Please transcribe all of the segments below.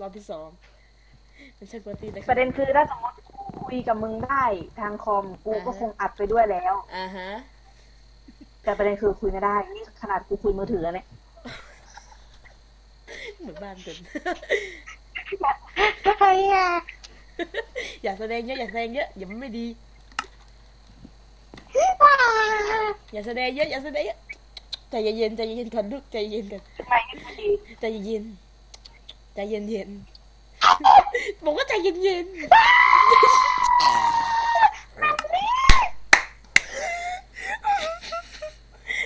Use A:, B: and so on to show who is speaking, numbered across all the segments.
A: รอบที่สองไม่ใช่กวนตีนนะค
B: ป
A: รับ
B: ระเด็นคือถ้าสมมติกูคุยกับมึงได้ทางคอมกูก็
A: อ่าฮะ
B: คงอัดไปด้วยแล้ว
A: อ่าฮะ
B: แต่ประเด็นคือคุยไม่ได้ นี่ขนาดกูคุยมือถือเนี่ย
A: เหมือนบ้านเดิน
B: ใครอะ
A: อย่าแสดงเยอะอย่าแสดงเยอะอย่ามันไม่ดี อย่าแสดงเยอะอย่าแสดงเยอะใจเย็นๆใจเย็นๆก่อนลูกใจเย็นกัน
B: ทำไมไม่ดี
A: ใจเย็น ใจเย็นเย็นบอกว่าใจเย็นเย็น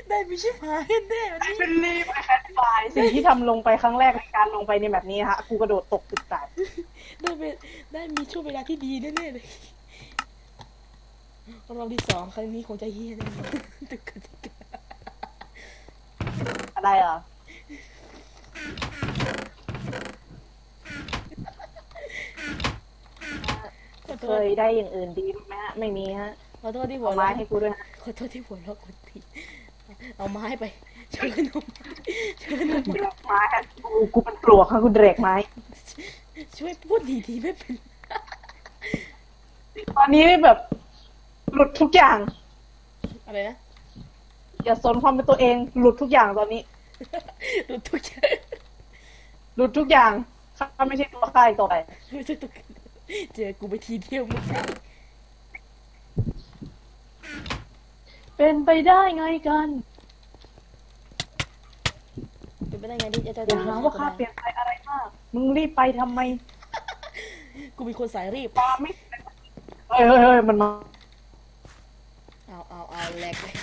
A: ได้ไม่ใช่พายแน่วันนี้
B: เป็นรีบแคทไฟสิ่งที่ทำลงไปครั้งแรกในการลงไปในแบบนี้ฮะกูกระโดดตกตึกแตก
A: ได้เป็นได้มีช่วงเวลาที่ดีแน่ๆเลยรอบที่สองครั้งนี้คงจะเฮี้ยแน่นอนตึกกติกา
B: อะไรเหรอ
A: ขอโท
B: เค
A: ษ
B: ยได้อย่างอื่นดีไหมฮะไม่มีฮะ
A: ขอโทษที่หัว
B: เอาไม้
A: เราะ
B: ให้กูด้วยนะ
A: ขอโทษที่หัวเราะคนทีเอาไม้ไปช่วยนมช่วยนม
B: เดรกไม้ฮะกูกูเป็นปลวกค่ะกูเดรกไม้
A: ช่วยพูดดีๆไม่เป็น
B: ตอนนี้แบบ หลุดทุกอย่าง
A: อะไรนะ
B: อย่าสนความเป็นตัวเอง หลุดทุกอย่างตอนนี้
A: รู้ทุกอย่าง
B: หลุดทุกอย่างข้าไม่ใช่ตัวข้าอีกต่อไป
A: ไม่ใช่ตุก เจอกูไปทีเดียวมึง
B: เป็นไปได้ไงกัน
A: เป็นไปได้ไงที่จะ
B: อย่าหาว่าข้าเปลี่ยนไปอะไรมาก มึงรีบไปทำไม
A: กูเป็นคนสายรีบ
B: ตาไม่เฮ้ยเฮ้ยเฮ้ยมันมา
A: เอาเอาเอาแหลกเลย